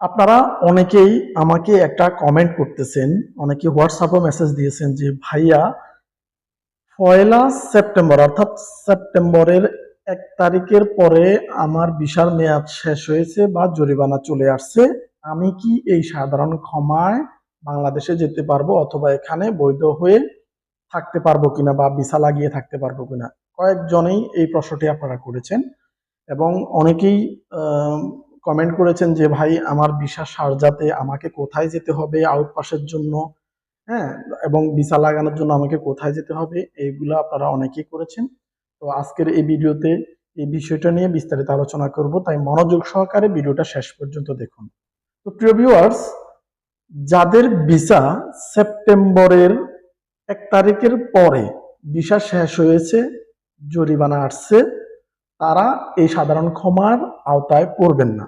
আপনারা অনেকেই আমাকে একটা কমেন্ট করতেছেন, অনেকে হোয়াটসঅ্যাপে মেসেজ দিয়েছেন যে, ভাইয়া, পয়লা সেপ্টেম্বর অর্থাৎ সেপ্টেম্বরের এক তারিখের পরে আমার বিশাল মেয়াদ শেষ হয়েছে বা জরিমানা চলে আসছে, আমি কি এই সাধারণ ক্ষমায় বাংলাদেশে যেতে পারব অথবা এখানে বৈধ হয়ে থাকতে পারব কিনা বা ভিসা লাগিয়ে থাকতে পারব কিনা? কয়েকজনেই এই প্রশ্নটি আপনারা করেছেন এবং অনেকেই কমেন্ট করেছেন যে, ভাই, আমার ভিসা সারজাতে আমাকে কোথায় যেতে হবে আউটপাসের জন্য? হ্যাঁ এবং ভিসা লাগানোর জন্য আমাকে কোথায় যেতে হবে? এইগুলো আপনারা অনেকেই করেছেন। তো আজকের এই ভিডিওতে এই বিষয়টা নিয়ে বিস্তারিত আলোচনা করব। তাই মনোযোগ সহকারে ভিডিওটা শেষ পর্যন্ত দেখুন। তো প্রিয় ভিউয়ার্স যাদের ভিসা সেপ্টেম্বরের এক তারিখের পরে ভিসা শেষ হয়েছে, জরিমানা আসছে, তারা এই সাধারণ ক্ষমার আওতায় পড়বেন না।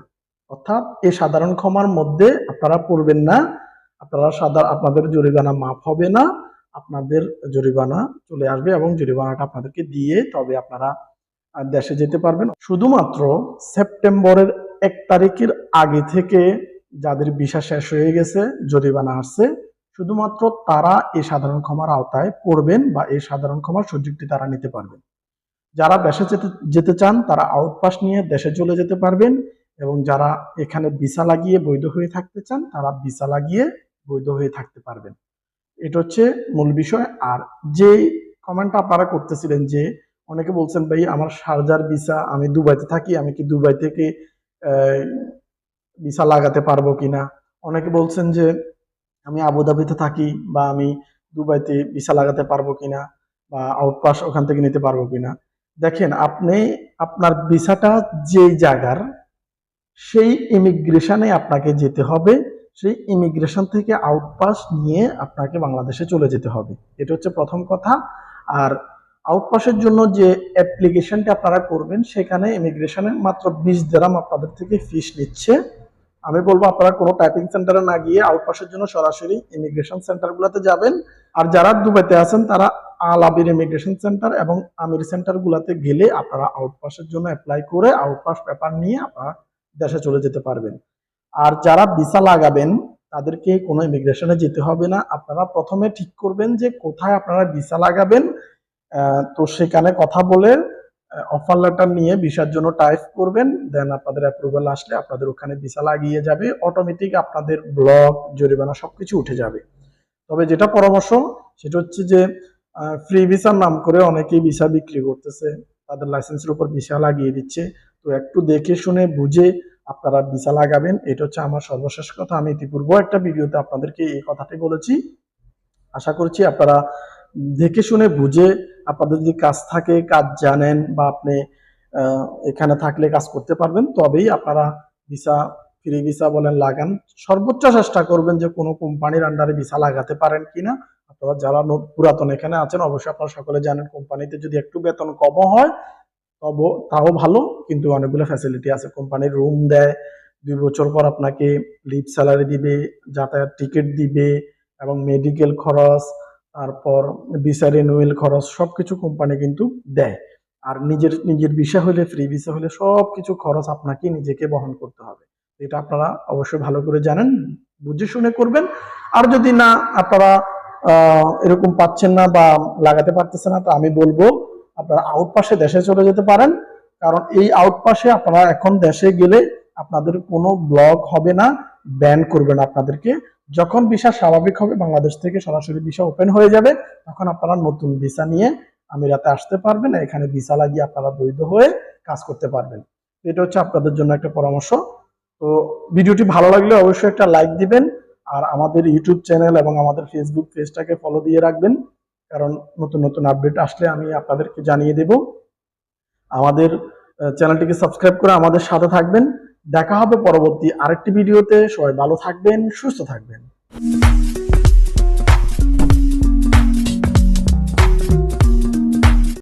অর্থাৎ এই সাধারণ ক্ষমার মধ্যে আপনারা পড়বেন না, আপনারা সাধারণ আপনাদের জরিমানা মাফ হবে না, আপনাদের জরিমানা চলে আসবে এবং জরিমানাটা আপনাদেরকে দিয়ে তবে আপনারা দেশে যেতে পারবেন। শুধুমাত্র সেপ্টেম্বরের এক তারিখের আগে থেকে যাদের ভিসা শেষ হয়ে গেছে, জরিমানা আসছে, শুধুমাত্র তারা এই সাধারণ ক্ষমার আওতায় পড়বেন বা এই সাধারণ ক্ষমার সুযোগটি তারা নিতে পারবেন। যারা দেশে যেতে যেতে চান, তারা আউটপাস নিয়ে দেশে চলে যেতে পারবেন। এবং যারা এখানে ভিসা লাগিয়ে বৈধ হয়ে থাকতে চান, তারা ভিসা লাগিয়ে বৈধ হয়ে থাকতে পারবেন। এটা হচ্ছে মূল বিষয়। আর যে কমেন্টটা আপনারা করতেছিলেন যে, অনেকে বলছেন, ভাই, আমার শারজার ভিসা, আমি দুবাইতে থাকি, আমি কি দুবাই থেকে ভিসা লাগাতে পারব কিনা? অনেকে বলছেন যে, আমি আবুধাবিতে থাকি বা আমি দুবাইতে ভিসা লাগাতে পারব কিনা বা আউটপাস ওখান থেকে নিতে পারব কিনা? দেখেন, আপনি, আপনার ভিসাটা যেই জায়গার সেই ইমিগ্রেশনে আপনাকে যেতে হবে, সেই ইমিগ্রেশন থেকে আউটপাস নিয়ে আপনাকে বাংলাদেশে চলে যেতে হবে। এটা হচ্ছে প্রথম কথা। আর আউটপাসের জন্য যে অ্যাপ্লিকেশনটা আপনারা করবেন, সেখানে ইমিগ্রেশনে মাত্র বিশ দেরাম আপনাদের থেকে ফিস নিচ্ছে। আমি বলব, আপনারা কোনো টাইপিং সেন্টারে না গিয়ে আউটপাসের জন্য সরাসরি ইমিগ্রেশন সেন্টারগুলোতে যাবেন। আর যারা দুবাইতে আছেন, তারা আল আবির ইমিগ্রেশন সেন্টার এবং আমির সেন্টারগুলোতে গেলে আপনারা আউটপাসের জন্য অ্যাপ্লাই করে আউটপাস পেপার নিয়ে আপনারা দেশে চলে যেতে পারবেন। আর যারা ভিসা লাগাবেন, তাদেরকে কোনো ইমিগ্রেশনে যেতে হবে না। আপনারা প্রথমে ঠিক করবেন যে কোথায় আপনারা ভিসা লাগাবেন। তো সেখানে কথা বলে অফার লেটার নিয়ে ভিসার জন্য টাইপ করবেন। দেন আপনাদের অ্যাপ্রুভাল আসলে আপনাদের ওখানে ভিসা লাগিয়ে যাবে। অটোমেটিক আপনাদের ব্লক জরিমানা সব কিছু উঠে যাবে। তবে যেটা পরামর্শ, সেটা হচ্ছে যে ফ্রি ভিসার নাম করে অনেকেই ভিসা বিক্রি করতেছে। তাদের লাইসেন্সের উপর ভিসা লাগিয়ে দিচ্ছে। তো একটু দেখে শুনে বুঝে আপনারা ভিসা লাগাবেন, এটা হচ্ছে আমার সর্বশেষ কথা। আমি ইতিপূর্বে একটা ভিডিওতে আপনাদেরকে এই কথাটি বলেছি। আশা করছি আপনারা দেখে শুনে বুঝে আপনাদের যদি কাজ থাকে, কাজ জানেন বা আপনি এখানে থাকলে কাজ করতে পারবেন, তবেই আপনারা ভিসা ফ্রি ভিসা বলেন, লাগান। সর্বোচ্চ চেষ্টা করবেন যে কোনো কোম্পানির আন্ডারে ভিসা লাগাতে পারেন কিনা। আপনারা যারা পুরাতন এখানে আছেন, অবশ্যই আপনারা সকলে জানেন কোম্পানিতে যদি একটু বেতন কম হয়, তবে তাও ভালো। কিন্তু অনেকগুলো ফ্যাসিলিটি আছে। কোম্পানির রুম দেয়, দুই বছর পর আপনাকে লিভ স্যালারি দিবে, যাতায়াত টিকিট দিবে, এবং মেডিকেল খরচ, তারপর ভিসা রিনুয়েল খরচ সব কিছু কোম্পানি কিন্তু দেয়। আর নিজের নিজের ভিসা হলে ফ্রি ভিসা হলে সব কিছু খরচ আপনাকে নিজেকে বহন করতে হবে। এটা আপনারা অবশ্যই ভালো করে জানেন, বুঝে শুনে করবেন। আর যদি না, আপনারা এরকম পাচ্ছেন না বা লাগাতে পারতেছেন না, তো আমি বলব, আপনারা আউটপাসে দেশে চলে যেতে পারেন। কারণ এই আউটপাসে আপনারা এখন দেশে গেলে আপনাদের কোনো ব্লক হবে না ব্যান করবে না আপনাদেরকে। যখন ভিসা স্বাভাবিক হবে, বাংলাদেশ থেকে সরাসরি ভিসা ওপেন হয়ে যাবে, তখন আপনারা নতুন ভিসা নিয়ে আমিরাতে আসতে পারবেন এখানে ভিসা লাগিয়ে আপনারা বৈধ হয়ে কাজ করতে পারবেন। এটা হচ্ছে আপনাদের জন্য একটা পরামর্শ। তো ভিডিওটি ভালো লাগলে অবশ্যই একটা লাইক দিবেন, আর আমাদের ইউটিউব চ্যানেল এবং আমাদের ফেসবুক পেজটাকে ফলো দিয়ে রাখবেন, কারণ নতুন নতুন আপডেট আসলে আমি আপনাদেরকে জানিয়ে দেব। আমাদের চ্যানেলটিকে সাবস্ক্রাইব করে আমাদের সাথে থাকবেন। দেখা হবে পরবর্তী আরেকটি ভিডিওতে সবাই ভালো থাকবেন, সুস্থ থাকবেন।